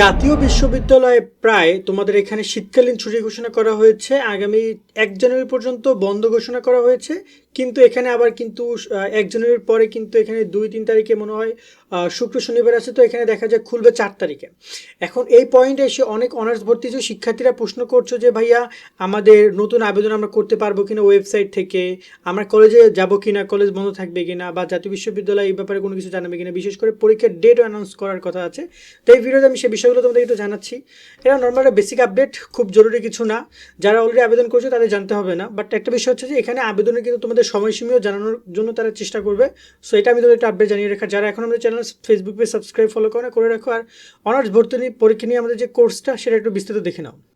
জাতীয় বিশ্ববিদ্যালয়ে প্রায় তোমাদের এখানে শীতকালীন ছুটি ঘোষণা করা হয়েছে। আগামী এক জানুয়ারি পর্যন্ত বন্ধ ঘোষণা করা হয়েছে। কিন্তু এখানে আবার কিন্তু আহ, এক জানুয়ারির পরে কিন্তু এখানে দুই তিন তারিখে মনে হয় শুক্র শনিবার আছে তো এখানে দেখা যায় খুলবে চার তারিখে। এখন এই পয়েন্টে এসে অনেক অনার্স ভর্তি যে শিক্ষার্থীরা প্রশ্ন করছ যে ভাইয়া আমাদের নতুন আবেদন আমরা করতে পারব কিনা ওয়েবসাইট থেকে? আমরা কলেজে যাব কিনা? কলেজ বন্ধ থাকবে কিনা? বা জাতীয় বিশ্ববিদ্যালয় এই ব্যাপারে কোনো কিছু জানাবে কিনা? বিশেষ করে পরীক্ষার ডেটও অ্যানাউন্স করার কথা আছে। তো এই ভিডিওতে আমি সেই বিষয়গুলো তোমাদের একটু জানাচ্ছি। এটা নর্মাল বেসিক আপডেট খুব জরুরি কিছু না। যারা অলরেডি আবেদন করছে তাদের জানতে হবে না। বাট একটা বিষয় হচ্ছে যে এখানে আবেদনে কিন্তু তোমাদের সময়সীমাও জানানোর জন্য তারা চেষ্টা করবে। সো এটা আমি তোদের একটা আপডেট জানিয়ে রাখা যারা এখন আমাদের channel Facebook page subscribe follow করে করে রাখো। আর অনার্স ভর্তি পরীক্ষা নিয়ে আমাদের যে কোর্সটা সেটা একটু বিস্তারিত দেখে নাও।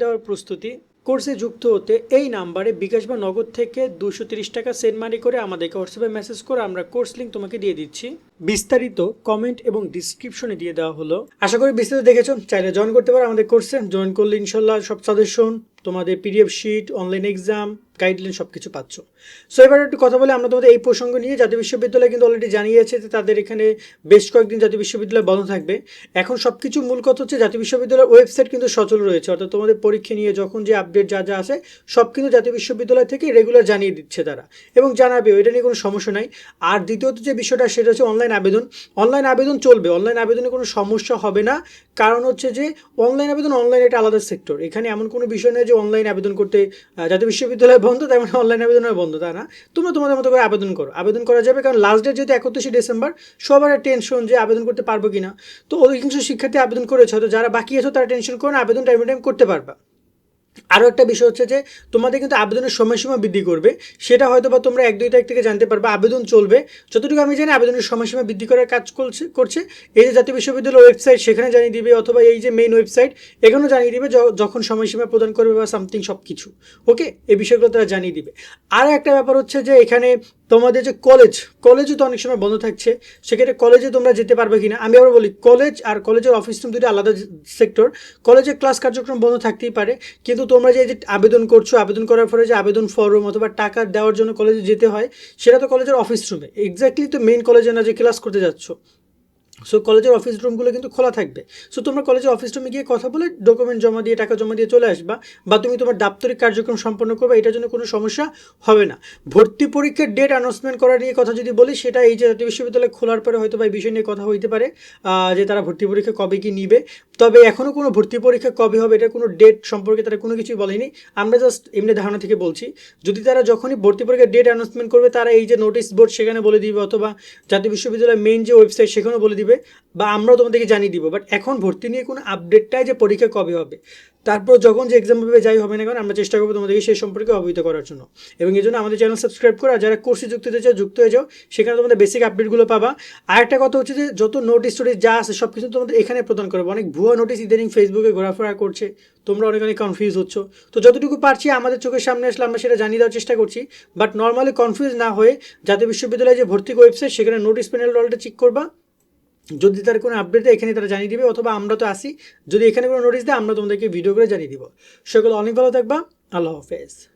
দেওয়ার প্রস্তুতি কোর্সে যুক্ত হতে এই নাম্বারে বিকাশ বা নগদ থেকে দুশো তিরিশ টাকা সেন্ড মানি করে আমাদেরকে হোয়াটসঅ্যাপে মেসেজ করে আমরা কোর্স লিঙ্ক তোমাকে দিয়ে দিচ্ছি। বিস্তারিত কমেন্ট এবং ডিসক্রিপশনে দিয়ে দেওয়া হলো। আশা করি বিস্তারিত দেখেছ। চাইলে জয়েন করতে পারো আমাদের কোর্সে। জয়েন করলে ইনশাল্লাহ সব সাজেশন তোমাদের PDF sheet online exam guideline সব কিছু পাচ্ছ। সো এবার একটু কথা বলে আমরা তোমাদের এই প্রসঙ্গ নিয়ে, জাতীয় বিশ্ববিদ্যালয় কিন্তু অলরেডি জানিয়েছে যে তাদের এখানে বেশ কয়েকদিন জাতীয় বিশ্ববিদ্যালয় বন্ধ থাকবে। এখন সব কিছু মূল কথা হচ্ছে জাতীয় বিশ্ববিদ্যালয়ের ওয়েবসাইট কিন্তু সচল রয়েছে। অর্থাৎ তোমাদের পরীক্ষা নিয়ে যখন যে আপডেট যা যা আছে, সব কিন্তু জাতীয় বিশ্ববিদ্যালয় থেকে রেগুলার জানিয়ে দিচ্ছে তারা। এবং জানাবে এটা নিয়ে কোনো সমস্যা নাই। আর দ্বিতীয়ত যে বিষয়টা, সেটা হচ্ছে অনলাইন আবেদন। অনলাইন আবেদন চলবে। অনলাইন আবেদনে কোনো সমস্যা হবে না। কারণ হচ্ছে যে অনলাইন আবেদন অনলাইন এটা আলাদা সেক্টর এখানে এমন কোনো বিষয় নেই যে অনলাইন আবেদন করতে জাতীয় বিশ্ববিদ্যালয় বন্ধ তাই মানে অনলাইন আবেদন বন্ধ, তা না? তোমরা তোমাদের মতো করে আবেদন করো। আবেদন করা যাবে কারণ লাস্ট ডেট যেহেতু একত্রিশে ডিসেম্বর সবার টেনশন যে আবেদন করতে পারব কিনা। তো অধিকাংশ শিক্ষার্থী আবেদন করেছে হয়তো যারা বাকি আছো তারা টেনশন করে না, আবেদন টাইম টাইম করতে পারবা। আরও একটা বিষয় হচ্ছে যে, তোমাদের কিন্তু আবেদনের সময়সীমা বৃদ্ধি করবে। সেটা হয়তো বা তোমরা এক দুই তারিখ থেকে জানতে পারবে, আবেদন চলবে। যতটুকু আমি জানি, আবেদনের সময়সীমা বৃদ্ধি করার কাজ করছে করছে। এই যে জাতীয় বিশ্ববিদ্যালয় ওয়েবসাইট সেখানে জানিয়ে দিবে, অথবা এই যে মেইন ওয়েবসাইট এখানেও জানিয়ে দিবে যখন সময়সীমা প্রদান করবে বা সামথিং সব কিছু ওকে এই বিষয়গুলো তারা জানিয়ে দিবে। আর একটা ব্যাপার হচ্ছে যে, এখানে তোমাদের যে কলেজ কলেজও তো অনেক সময় বন্ধ থাকছে, সেক্ষেত্রে কলেজে তোমরা যেতে পারবে কিনা? আমি আবার বলি কলেজ আর কলেজের অফিস রুম দুটো আলাদা সেক্টর কলেজের ক্লাস কার্যক্রম বন্ধ থাকতেই পারে, কিন্তু তোমরা যে যে আবেদন করছ, আবেদন করার পরে যে আবেদন ফর্ম অথবা টাকা দেওয়ার জন্য কলেজে যেতে হয়, সেটা তো কলেজের অফিস রুমে এক্স্যাক্টলি তো মেন কলেজে না যে ক্লাস করতে যাচ্ছ। সো কলেজের অফিস রুমগুলো কিন্তু খোলা থাকবে। সো তোমরা কলেজের অফিস রুমে গিয়ে কথা বলে ডকুমেন্ট জমা দিয়ে, টাকা জমা দিয়ে চলে আসবা বা তুমি তোমার দাপ্তরিক কার্যক্রম সম্পন্ন করবে, এটার জন্য কোনো সমস্যা হবে না। ভর্তি পরীক্ষার ডেট অ্যানাউন্সমেন্ট করার নিয়ে কথা যদি বলি, সেটা এই যে জাতীয় বিশ্ববিদ্যালয় খোলার পরে হয়তো বা এই বিষয় নিয়ে কথা হইতে পারে যে তারা ভর্তি পরীক্ষা কবে কি নিবে। তবে এখনও কোনো ভর্তি পরীক্ষা কবে হবে, এটা কোনো ডেট সম্পর্কে তারা কোনো কিছুই বলেনি। আমরা জাস্ট এমনি ধারণা থেকে বলছি, যদি তারা যখনই ভর্তি পরীক্ষার ডেট অ্যানাউন্সমেন্ট করবে, তারা এই যে নোটিশ বোর্ড সেখানে বলে দিবে অথবা জাতীয় বিশ্ববিদ্যালয়ের মেইন যে ওয়েবসাইট সেখানেও বলে দিবে। বা আমরাও তোমাদেরকে জানিয়ে দিব। বাট এখন ভর্তি নিয়ে কোনো আপডেটটাই যে পরীক্ষা কবে হবে, তারপর যখন যে এক্সাম হবে যাই হবে না কারণ আমরা চেষ্টা করব তোমাদেরকে সেই সম্পর্কে অবহিত করার জন্য। এবং এই জন্য আমাদের চ্যানেল সাবস্ক্রাইব করো, আর যারা কোর্সে যুক্ত হতে চাও, যুক্ত হয়ে যাও, সেখানে তোমাদের বেসিক আপডেটগুলো পাবা। আর একটা কথা হচ্ছে যে, যত নোটিস টোটিস যা আছে সব কিছু তোমাদের এখানে প্রদান করব। অনেক ভুয়া নোটিস ইদানিং ফেসবুকে ঘোরাফেরা করছে, তোমরা অনেক অনেক কনফিউজ হচ্ছ। তো যতটুকু পারছি, আমাদের চোখের সামনে আসলে আমরা সেটা জানিয়ে দেওয়ার চেষ্টা করছি। বাট নর্মালি কনফিউজ না হয়ে জাতীয় বিশ্ববিদ্যালয়ে যে ভর্তি ওয়েবসাইট সেখানে নোটিস প্যানেল ডলটা চেক করবা। যদি তার কোনো আপডেট দেয় এখানে তারা জানিয়ে দিবে, অথবা আমরা তো আসি যদি এখানে কোনো নোটিশ দেয়, আমরা তোমাদেরকে ভিডিও করে জানিয়ে দিব। সকল অনেক ভালো থাকবা। আল্লাহ হাফেজ।